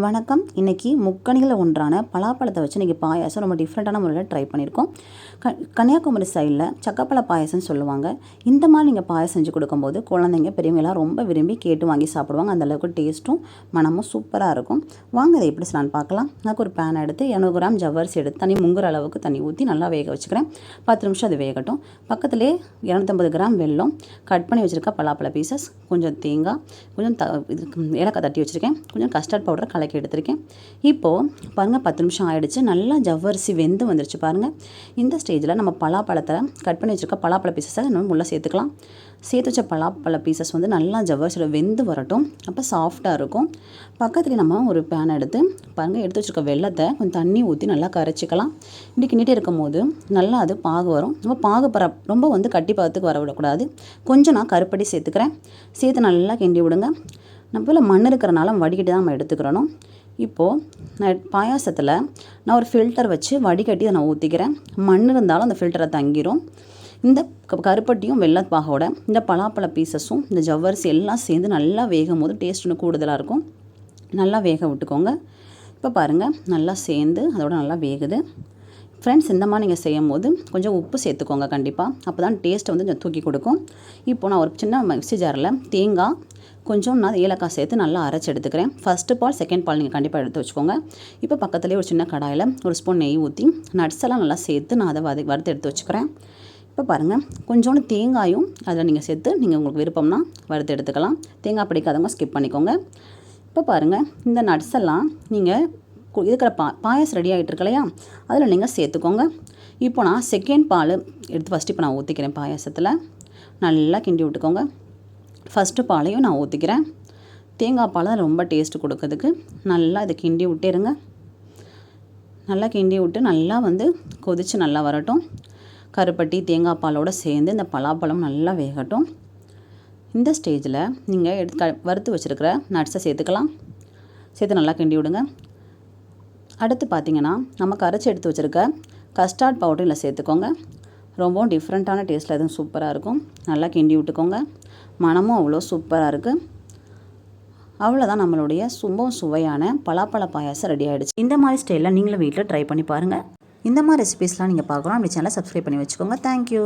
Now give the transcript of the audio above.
வணக்கம். இன்றைக்கி முக்கணிகளில் ஒன்றான பலாப்பழத்தை வச்சு இன்றைக்கி பாயாசம் ரொம்ப டிஃப்ரெண்ட்டான முறையில் ட்ரை பண்ணியிருக்கோம். க கன்னியாகுமரி சைடில் சக்கப்பழ பாயாசம்னு சொல்லுவாங்க. இந்த மாதிரி நீங்கள் பாயாசம் செஞ்சு கொடுக்கும்போது குழந்தைங்க பெரியவங்களாம் ரொம்ப விரும்பி கேட்டு வாங்கி சாப்பிடுவாங்க. அந்தளவுக்கு டேஸ்ட்டும் மனமும் சூப்பராக இருக்கும். வாங்க அதை எப்படி நான் பார்க்கலாம். எனக்கு ஒரு பேன் எடுத்து இரநூறு கிராம் ஜவ்வரிசி எடுத்து தண்ணி முங்குற அளவுக்கு தண்ணி ஊற்றி நல்லா வேக வச்சுக்கிறேன். பத்து நிமிஷம் அது வேகட்டும். பக்கத்துலேயே இரநூத்தம்பது கிராம் வெல்லம் கட் பண்ணி வச்சுருக்க பலாப்பழ பீசஸ் கொஞ்சம் தேங்காய் கொஞ்சம் த இது ஏலக்காய் தட்டி வச்சுருக்கேன். கொஞ்சம் கஸ்டர்ட் பவுடர் கலக்கி எடுத்திருக்கேன். இப்போது பாருங்கள் பத்து நிமிஷம் ஆகிடுச்சு நல்லா ஜவ்வரிசி வெந்து வந்துருச்சு பாருங்கள் இந்த ஸ்டேஜில் நம்ம பலாப்பழத்தை கட் பண்ணி வச்சுருக்க பலாப்பழ பீசஸை நம்ம உள்ளே சேர்த்துக்கலாம். சேர்த்து வச்ச பலாப்பழ பீசஸ் வந்து நல்லா ஜவ்வரிசியில் வெந்து வரட்டும். அப்போ சாஃப்டாக இருக்கும். பக்கத்துலேயே நம்ம ஒரு பேன் எடுத்து பாருங்கள் எடுத்து வச்சுருக்க வெள்ளத்தை கொஞ்சம் தண்ணி ஊற்றி நல்லா கரைச்சிக்கலாம். இப்படி கிண்டிகிட்டே இருக்கும் போது நல்லா அது பாகு வரும். ரொம்ப பாகு பர ரொம்ப வந்து கட்டி பாகத்துக்கு வர விடக்கூடாது கொஞ்சம் நான் கருப்படி சேர்த்துக்கிறேன். சேர்த்து நல்லா கிண்டி விடுங்க. நம்ம போல் மண் இருக்கிறனால வடிகட்டி தான் நம்ம எடுத்துக்கிறணும். இப்போது நான் பாயாசத்தில் நான் ஒரு ஃபில்டர் வச்சு வடிகட்டி அதை நான் ஊற்றிக்கிறேன் மண் இருந்தாலும் அந்த ஃபில்டரை தங்கிரும். இந்த கருப்பட்டியும் வெள்ளப்பாகோட இந்த பலாப்பழ பீசஸும் இந்த ஜவ்வரிசி எல்லாம் சேர்ந்து நல்லா வேகும் போது டேஸ்ட் இன்னும் கூடுதலாக இருக்கும். நல்லா வேக விட்டுக்கோங்க. இப்போ பாருங்கள் நல்லா சேர்ந்து அதோட நல்லா வேகுது. ஃப்ரெண்ட்ஸ் இந்த மாதிரி நீங்கள் செய்யும் போது கொஞ்சம் உப்பு சேர்த்துக்கோங்க கண்டிப்பாக அப்போ தான் டேஸ்ட்டை வந்து கொஞ்சம் தூக்கி கொடுக்கும். இப்போ நான் ஒரு சின்ன மிக்சி ஜாரில் தேங்காய் கொஞ்சம் நான் ஏலக்காய் சேர்த்து நல்லா அரைச்சி எடுத்துக்கிறேன். ஃபஸ்ட்டு பால் செகண்ட் பால் நீங்கள் கண்டிப்பாக எடுத்து வச்சுக்கோங்க. இப்போ பக்கத்துலேயே ஒரு சின்ன கடாயில் ஒரு ஸ்பூன் நெய் ஊற்றி நட்ஸ் எல்லாம் நல்லா சேர்த்து நான் அதை வதை வறுத்து எடுத்து வச்சுக்கிறேன். இப்போ பாருங்கள் கொஞ்சோண்டு தேங்காயும் அதில் நீங்கள் சேர்த்து நீங்கள் உங்களுக்கு விருப்பம்னா வறுத்து எடுத்துக்கலாம். தேங்காய் பிடிக்காதவங்க ஸ்கிப் பண்ணிக்கோங்க. இப்போ பாருங்கள் இந்த நட்ஸ் எல்லாம் நீங்கள் இருக்கிற பா பாயாசம் ரெடி ஆகிட்டு இருக்கு இல்லையா அதில் நீங்கள் சேர்த்துக்கோங்க. இப்போ நான் செகண்ட் பால் எடுத்து ஃபஸ்ட்டு இப்போ நான் ஊற்றிக்கிறேன் பாயாசத்தில். நல்லா கிண்டி விட்டுக்கோங்க. ஃபஸ்ட்டு பாலையும் நான் ஊற்றிக்கிறேன் தேங்காய் பால் தான் ரொம்ப டேஸ்ட் கொடுக்கறதுக்கு. நல்லா இதை கிண்டி விட்டேருங்க. நல்லா கிண்டி விட்டு நல்லா வந்து கொதித்து நல்லா வரட்டும். கருப்பட்டி தேங்காய் பாலோடு சேர்ந்து இந்த பலாப்பழம் நல்லா வேகட்டும். இந்த ஸ்டேஜில் நீங்கள் எடுத்து க வறுத்து வச்சுருக்கிற நட்ஸை சேர்த்துக்கலாம். சேர்த்து நல்லா கிண்டி விடுங்க. அடுத்து பார்த்தீங்கன்னா நம்ம கரைச்சி எடுத்து வச்சுருக்க கஸ்டார்ட் பவுடர் இதில் சேர்த்துக்கோங்க. ரொம்பவும் டிஃப்ரெண்ட்டான டேஸ்ட்டில் எதுவும் சூப்பராக இருக்கும். நல்லா கிண்டி விட்டுக்கோங்க. மணமும் அவ்வளோ சூப்பராக இருக்குது அவ்வளோதான் நம்மளுடைய ரொம்பவும் சுவையான பலாப்பழ பாயாசம் ரெடி ஆகிடுச்சு இந்த மாதிரி ஸ்டைலில் நீங்களும் வீட்டில் ட்ரை பண்ணி பாருங்கள் இந்த மாதிரி ரெசிபீஸ்லாம் நீங்கள் பார்க்கலாம் அப்படி சேனலை சப்ஸ்கிரைப் பண்ணி வச்சுக்கோங்க. தேங்க்யூ